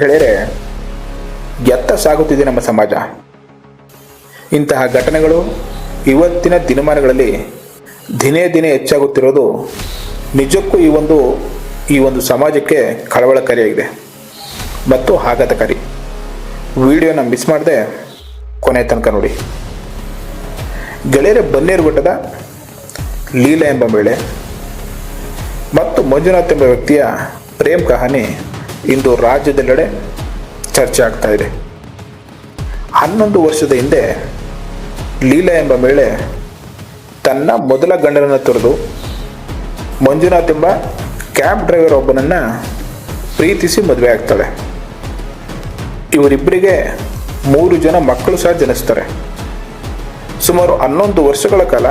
ಗೆಳೆಯರೆ, ಎತ್ತ ಸಾಗುತ್ತಿದೆ ನಮ್ಮ ಸಮಾಜ. ಇಂತಹ ಘಟನೆಗಳು ಇವತ್ತಿನ ದಿನಮಾನಗಳಲ್ಲಿ ದಿನೇ ದಿನೇ ಹೆಚ್ಚಾಗುತ್ತಿರೋದು ನಿಜಕ್ಕೂ ಈ ಒಂದು ಈ ಒಂದು ಸಮಾಜಕ್ಕೆ ಕಳವಳಕಾರಿಯಾಗಿದೆ. ಮತ್ತು ಆಘಾತಕಾರಿ. ವಿಡಿಯೋನ ಮಿಸ್ ಮಾಡದೆ ಕೊನೆ ತನಕ ನೋಡಿ. ಗೆಳೆಯರೆ ಬನ್ನೇರುಘಟ್ಟದ ಲೀಲಾ ಎಂಬ ಮೇಳೆ ಮತ್ತು ಮಂಜುನಾಥ್ ಎಂಬ ವ್ಯಕ್ತಿಯ ಪ್ರೇಮ್ ಕಹಾನಿ ಇಂದು ರಾಜ್ಯದೆಲ್ಲೆಡೆ ಚರ್ಚೆ ಆಗ್ತಾ ಇದೆ. ಹನ್ನೊಂದು ವರ್ಷದ ಹಿಂದೆ ಲೀಲಾ ಎಂಬ ಮಹಿಳೆ ತನ್ನ ಮೊದಲ ಗಂಡನನ್ನು ತೊರೆದು ಮಂಜುನಾಥ್ ಎಂಬ ಕ್ಯಾಬ್ ಡ್ರೈವರ್ ಒಬ್ಬನನ್ನು ಪ್ರೀತಿಸಿ ಮದುವೆ ಆಗ್ತಾಳೆ. ಇವರಿಬ್ಬರಿಗೆ ಮೂರು ಜನ ಮಕ್ಕಳು ಸಹ ಜನಿಸ್ತಾರೆ. ಸುಮಾರು ಹನ್ನೊಂದು ವರ್ಷಗಳ ಕಾಲ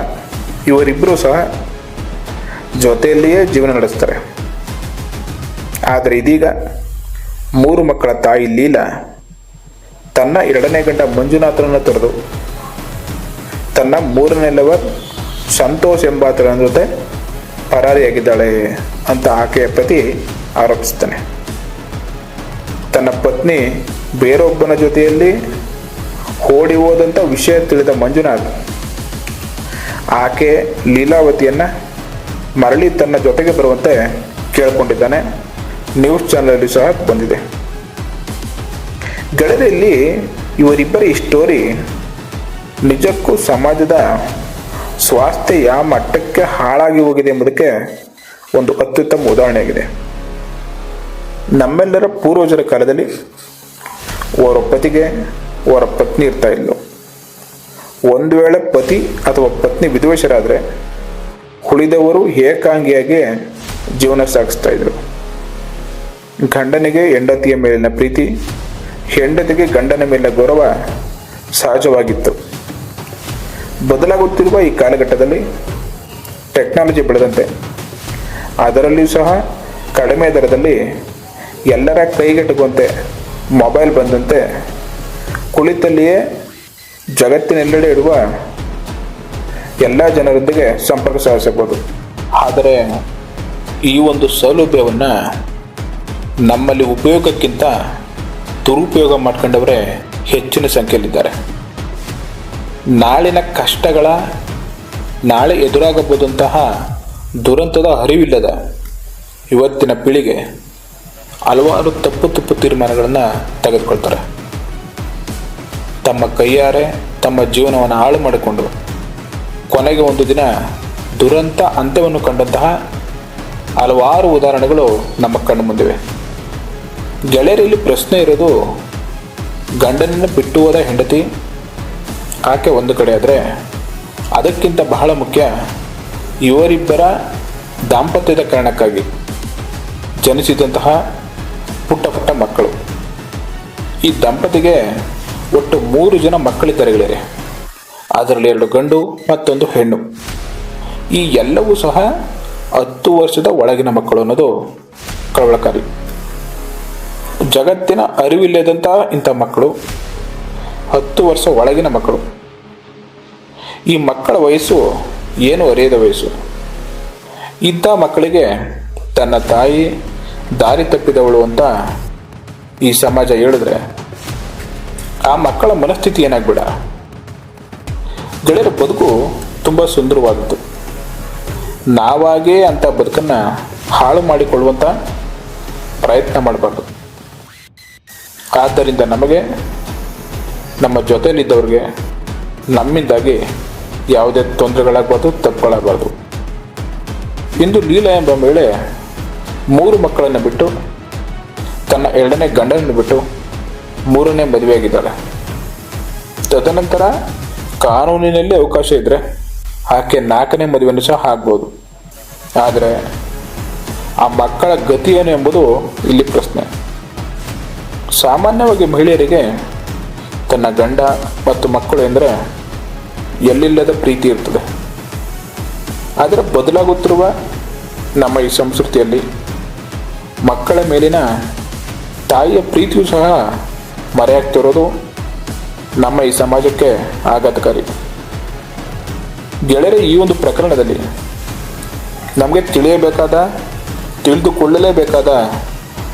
ಇವರಿಬ್ಬರು ಸಹ ಜೊತೆಯಲ್ಲಿಯೇ ಜೀವನ ನಡೆಸ್ತಾರೆ. ಆದರೆ ಇದೀಗ ಮೂರು ಮಕ್ಕಳ ತಾಯಿ ಲೀಲಾ ತನ್ನ ಎರಡನೇ ಗಂಡ ಮಂಜುನಾಥನನ್ನು ತೊರೆದು, ತನ್ನ ಮೂರನೇ ಲವರ್ ಸಂತೋಷ್ ಎಂಬಾತನ ಜೊತೆ ಪರಾರಿಯಾಗಿದ್ದಾಳೆ ಅಂತ ಆಕೆಯ ಪತಿ ಆರೋಪಿಸ್ತಾನೆ ತನ್ನ ಪತ್ನಿ ಬೇರೊಬ್ಬನ ಜೊತೆಯಲ್ಲಿ ಓಡಿ ಹೋದಂಥ ವಿಷಯ ತಿಳಿದ ಮಂಜುನಾಥ್, ಆಕೆ ಲೀಲಾವತಿಯನ್ನು ಮರಳಿ ತನ್ನ ಜೊತೆಗೆ ಬರುವಂತೆ ಕೇಳಿಕೊಂಡಿದ್ದಾನೆ. ನ್ಯೂಸ್ ಚಾನಲಲ್ಲಿ ಸಹ ಬಂದಿದೆ. ಗೆಳೆಯರಲ್ಲಿ ಇವರಿಬ್ಬರ ಈ ಸ್ಟೋರಿ ನಿಜಕ್ಕೂ ಸಮಾಜದ ಸ್ವಾಸ್ಥ್ಯ ಯಾವ ಮಟ್ಟಕ್ಕೆ ಹಾಳಾಗಿ ಹೋಗಿದೆ ಎಂಬುದಕ್ಕೆ ಒಂದು ಅತ್ಯುತ್ತಮ ಉದಾಹರಣೆಯಾಗಿದೆ. ನಮ್ಮೆಲ್ಲರ ಪೂರ್ವಜರ ಕಾಲದಲ್ಲಿ ಅವರ ಪತಿಗೆ ಅವರ ಪತ್ನಿ ಇರ್ತಾ ಇದ್ಲು. ಒಂದು ವೇಳೆ ಪತಿ ಅಥವಾ ಪತ್ನಿ ವಿದ್ವೇಷರಾದರೆ ಉಳಿದವರು ಏಕಾಂಗಿಯಾಗಿ ಜೀವನ ಸಾಗಿಸ್ತಾ ಇದ್ರು. ಗಂಡನಿಗೆ ಹೆಂಡತಿಯ ಮೇಲಿನ ಪ್ರೀತಿ, ಹೆಂಡತಿಗೆ ಗಂಡನ ಮೇಲಿನ ಗೌರವ ಸಹಜವಾಗಿತ್ತು. ಬದಲಾಗುತ್ತಿರುವ ಈ ಕಾಲಘಟ್ಟದಲ್ಲಿ ಟೆಕ್ನಾಲಜಿ ಬೆಳೆದಂತೆ. ಅದರಲ್ಲಿಯೂ ಸಹ ಕಡಿಮೆ ದರದಲ್ಲಿ ಎಲ್ಲರ ಕೈಗೆಟುಕುವಂತೆ ಮೊಬೈಲ್ ಬಂದಂತೆ ಕುಳಿತಲ್ಲಿಯೇ ಜಗತ್ತಿನೆಲ್ಲೆಡೆ ಇರುವ ಎಲ್ಲ ಜನರೊಂದಿಗೆ ಸಂಪರ್ಕ ಸಾಧಿಸಬಹುದು. ಆದರೆ ಈ ಒಂದು ಸೌಲಭ್ಯವನ್ನು ನಮ್ಮಲ್ಲಿ ಉಪಯೋಗಕ್ಕಿಂತ ದುರುಪಯೋಗ ಮಾಡ್ಕೊಂಡವರೇ ಹೆಚ್ಚಿನ ಸಂಖ್ಯೆಯಲ್ಲಿದ್ದಾರೆ. ನಾಳಿನ ಕಷ್ಟಗಳ ನಾಳೆ ಎದುರಾಗಬಹುದಂತಹ ದುರಂತದ ಅರಿವಿಲ್ಲದ ಇವತ್ತಿನ ಪೀಳಿಗೆ ಹಲವಾರು ತಪ್ಪು ತಪ್ಪು ತೀರ್ಮಾನಗಳನ್ನು ತೆಗೆದುಕೊಳ್ತಾರೆ. ತಮ್ಮ ಕೈಯಾರೆ ತಮ್ಮ ಜೀವನವನ್ನು ಹಾಳು ಮಾಡಿಕೊಂಡು ಕೊನೆಗೆ ಒಂದು ದಿನ ದುರಂತ ಅಂತ್ಯವನ್ನು ಕಂಡಂತಹ ಹಲವಾರು ಉದಾಹರಣೆಗಳು ನಮ್ಮ ಕಣ್ಣು ಮುಂದಿವೆ. ಗೆಳೆಯರಲ್ಲಿ ಪ್ರಶ್ನೆ ಇರೋದು, ಗಂಡನನ್ನು ಬಿಟ್ಟು ಹೋದ ಹೆಂಡತಿ, ಆಕೆ ಒಂದು ಕಡೆ ಆದರೆ ಅದಕ್ಕಿಂತ ಬಹಳ ಮುಖ್ಯ ಇವರಿಬ್ಬರ ದಾಂಪತ್ಯದ ಕಾರಣಕ್ಕಾಗಿ ಜನಿಸಿದಂತಹ ಪುಟ್ಟ ಪುಟ್ಟ ಮಕ್ಕಳು. ಈ ದಂಪತಿಗೆ ಒಟ್ಟು ಮೂರು ಜನ ಮಕ್ಕಳಿದ್ದಾರೆ ಗೆಳೆಯರೆ ಅದರಲ್ಲಿ ಎರಡು ಗಂಡು, ಮತ್ತೊಂದು ಹೆಣ್ಣು. ಈ ಎಲ್ಲವೂ ಸಹ ಹತ್ತು ವರ್ಷದ ಒಳಗಿನ ಮಕ್ಕಳು ಅನ್ನೋದು ಕಳವಳಕಾರಿ. ಜಗತ್ತಿನ ಅರಿವಿಲ್ಲದಂತಹ ಇಂಥ ಮಕ್ಕಳು, ಹತ್ತು ವರ್ಷ ಒಳಗಿನ ಮಕ್ಕಳು. ಈ ಮಕ್ಕಳ ವಯಸ್ಸು ಏನು ಅರಿಯದ ವಯಸ್ಸು? ಇಂಥ ಮಕ್ಕಳಿಗೆ ತನ್ನ ತಾಯಿ ದಾರಿ ತಪ್ಪಿದವಳು ಅಂತ ಈ ಸಮಾಜ ಹೇಳಿದ್ರೆ ಆ ಮಕ್ಕಳ ಮನಸ್ಥಿತಿ ಏನಾಗ್ಬಿಡ. ಗೆಳೆಯರ ಬದುಕು ತುಂಬ ಸುಂದರವಾದದ್ದು. ನಾವಾಗೇ ಅಂತ ಬದುಕನ್ನು ಹಾಳು ಮಾಡಿಕೊಳ್ಳುವಂಥ ಪ್ರಯತ್ನ ಮಾಡಬಾರ್ದು. ಆದ್ದರಿಂದ ನಮಗೆ ನಮ್ಮ ಜೊತೆಯಲ್ಲಿದ್ದವ್ರಿಗೆ ನಮ್ಮಿಂದಾಗಿ ಯಾವುದೇ ತೊಂದರೆಗಳಾಗಬಾರ್ದು, ತಪ್ಪುಗಳಾಗಬಾರ್ದು. ಇಂದು ಲೀಲಾ ಎಂಬ ಮಹಿಳೆ ಮೂರು ಮಕ್ಕಳನ್ನು ಬಿಟ್ಟು, ತನ್ನ ಎರಡನೇ ಗಂಡನನ್ನು ಬಿಟ್ಟು ಮೂರನೇ ಮದುವೆಯಾಗಿದ್ದಾಳೆ. ತದನಂತರ ಕಾನೂನಿನಲ್ಲಿ ಅವಕಾಶ ಇದ್ದರೆ ಆಕೆ ನಾಲ್ಕನೇ ಮದುವೆಯನ್ನು ಸಹ ಆಗ್ಬೋದು. ಆದರೆ ಆ ಮಕ್ಕಳ ಗತಿ ಎಂಬುದು ಇಲ್ಲಿ ಪ್ರಶ್ನೆ. ಸಾಮಾನ್ಯವಾಗಿ ಮಹಿಳೆಯರಿಗೆ ತನ್ನ ಗಂಡ ಮತ್ತು ಮಕ್ಕಳು ಎಂದರೆ ಎಲ್ಲಿಲ್ಲದ ಪ್ರೀತಿ ಇರ್ತದೆ. ಆದರೆ ಬದಲಾಗುತ್ತಿರುವ ನಮ್ಮ ಈ ಸಂಸ್ಕೃತಿಯಲ್ಲಿ ಮಕ್ಕಳ ಮೇಲಿನ ತಾಯಿಯ ಪ್ರೀತಿಯೂ ಸಹ ಮರೆಯಾಗ್ತಿರೋದು ನಮ್ಮ ಈ ಸಮಾಜಕ್ಕೆ ಆಘಾತಕಾರಿ. ಗೆಳೆಯರ, ಈ ಒಂದು ಪ್ರಕರಣದಲ್ಲಿ ನಮಗೆ ತಿಳಿಯಬೇಕಾದ, ತಿಳಿದುಕೊಳ್ಳಲೇಬೇಕಾದ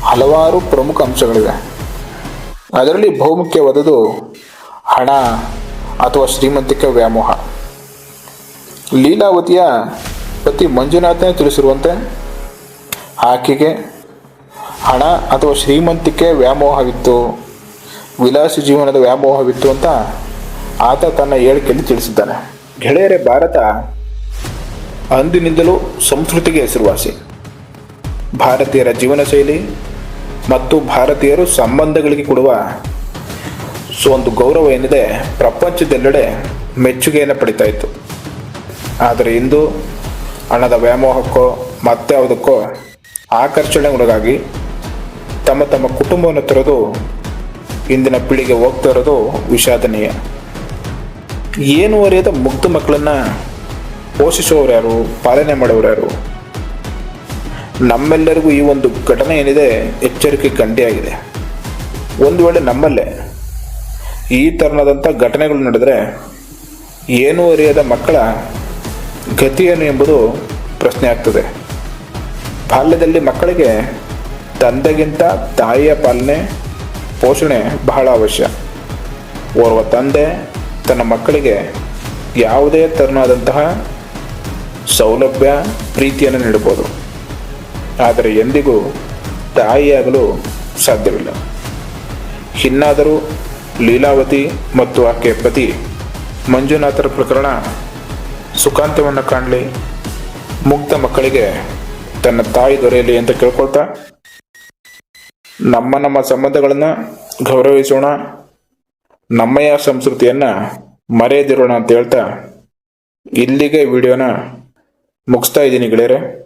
ಹಲವಾರು ಪ್ರಮುಖ ಅಂಶಗಳಿವೆ. ಅದರಲ್ಲಿ ಬಹುಮುಖ್ಯವಾದದ್ದು ಹಣ ಅಥವಾ ಶ್ರೀಮಂತಿಕೆ ವ್ಯಾಮೋಹ. ಲೀಲಾವತಿಯ ಪತಿ ಮಂಜುನಾಥನೇ ತಿಳಿಸಿರುವಂತೆ ಆಕೆಗೆ ಹಣ ಅಥವಾ ಶ್ರೀಮಂತಿಕೆ ವ್ಯಾಮೋಹವಿತ್ತು, ವಿಲಾಸಿ ಜೀವನದ ವ್ಯಾಮೋಹವಿತ್ತು ಅಂತ ಆತ ತನ್ನ ಹೇಳಿಕೆಯಲ್ಲಿ ತಿಳಿಸಿದ್ದಾನೆ. ಗೆಳೆಯರೇ, ಭಾರತ ಅಂದಿನಿಂದಲೂ ಸಂಸ್ಕೃತಿಗೆ ಹೆಸರುವಾಸಿ. ಭಾರತೀಯರ ಜೀವನ ಶೈಲಿ ಮತ್ತು ಭಾರತೀಯರು ಸಂಬಂಧಗಳಿಗೆ ಕೊಡುವ ಸೊ ಒಂದು ಗೌರವ ಏನಿದೆ, ಪ್ರಪಂಚದೆಲ್ಲೆಡೆ ಮೆಚ್ಚುಗೆಯನ್ನು ಪಡಿತಾ ಇತ್ತು. ಆದರೆ ಇಂದು ಹಣದ ವ್ಯಾಮೋಹಕ್ಕೋ ಮತ್ಯಾವುದಕ್ಕೋ ಆಕರ್ಷಣೆಗೊಳಗಾಗಿ ತಮ್ಮ ತಮ್ಮ ಕುಟುಂಬವನ್ನು ತೊರೆದು ಇಂದಿನ ಪೀಳಿಗೆ ಹೋಗ್ತಾ ಇರೋದು ವಿಷಾದನೀಯ. ಏನು ಅರಿಯದ ಮುಗ್ಧ ಮಕ್ಕಳನ್ನು ಪೋಷಿಸುವವರು ಯಾರು, ಪಾಲನೆ ಮಾಡೋರು ಯಾರು? ನಮ್ಮೆಲ್ಲರಿಗೂ ಈ ಒಂದು ಘಟನೆ ಏನಿದೆ ಎಚ್ಚರಿಕೆ ಗಂಟೆಯಾಗಿದೆ ಒಂದು ವೇಳೆ ನಮ್ಮಲ್ಲೇ ಈ ಥರನಾದಂಥ ಘಟನೆಗಳು ನಡೆದರೆ ಏನೂ ಅರಿಯದ ಮಕ್ಕಳ ಗತಿಯೇನು ಎಂಬುದು ಪ್ರಶ್ನೆ ಆಗ್ತದೆ. ಬಾಲ್ಯದಲ್ಲಿ ಮಕ್ಕಳಿಗೆ ತಂದೆಗಿಂತ ತಾಯಿಯ ಪಾಲನೆ, ಪೋಷಣೆ ಬಹಳ ಅವಶ್ಯ. ಓರ್ವ ತಂದೆ ತನ್ನ ಮಕ್ಕಳಿಗೆ ಯಾವುದೇ ಥರನಾದಂತಹ ಸೌಲಭ್ಯ, ಪ್ರೀತಿಯನ್ನು ನೀಡಬಹುದು. ಆದರೆ ಎಂದಿಗೂ ತಾಯಿಯಾಗಲು ಸಾಧ್ಯವಿಲ್ಲ. ಇನ್ನಾದರೂ ಲೀಲಾವತಿ ಮತ್ತು ಆಕೆ ಪತಿ ಮಂಜುನಾಥರ ಪ್ರಕರಣ ಸುಖಾಂತ್ಯವನ್ನು ಕಾಣಲಿ. ಮುಗ್ಧ ಮಕ್ಕಳಿಗೆ ತನ್ನ ತಾಯಿ ದೊರೆಯಲಿ ಅಂತ ಕೇಳ್ಕೊಳ್ತಾ ನಮ್ಮ ನಮ್ಮ ಸಂಬಂಧಗಳನ್ನು ಗೌರವಿಸೋಣ. ನಮ್ಮಯ ಸಂಸ್ಕೃತಿಯನ್ನ ಮರೆಯದಿರೋಣ ಅಂತ ಹೇಳ್ತಾ ಇಲ್ಲಿಗೆ ವಿಡಿಯೋನ ಮುಗಿಸ್ತಾ ಇದ್ದೀನಿ ಗೆಳೆಯರೆ.